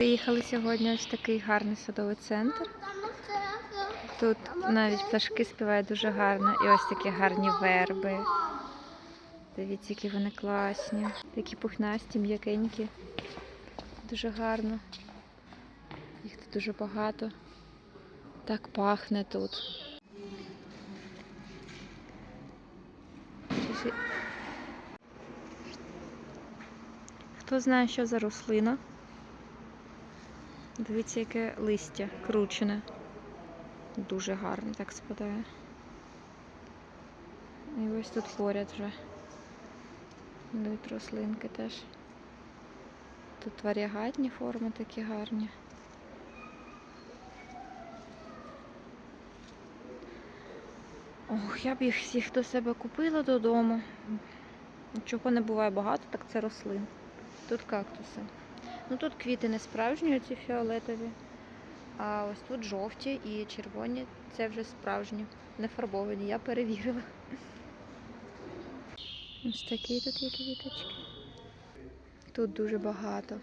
Приїхали сьогодні ось такий гарний садовий центр. Тут навіть пташки співають дуже гарно. І ось такі гарні верби. Дивіться, які вони класні. Такі пухнасті, м'якенькі. Дуже гарно. Їх тут дуже багато. Так пахне тут. Хто знає, що за рослина? Дивіться, яке листя кручене. Дуже гарно так спадає. І ось тут поряд вже. Йдуть рослинки теж. Тут варігатні форми такі гарні. Ох, я б їх всіх до себе купила додому. Чого не буває багато, так це рослин. Тут кактуси. Ну тут квіти не справжні, ці фіолетові. А ось тут жовті і червоні. Це вже справжні, не фарбовані, я перевірила. Ось такі тут є квіточки. Тут дуже багато.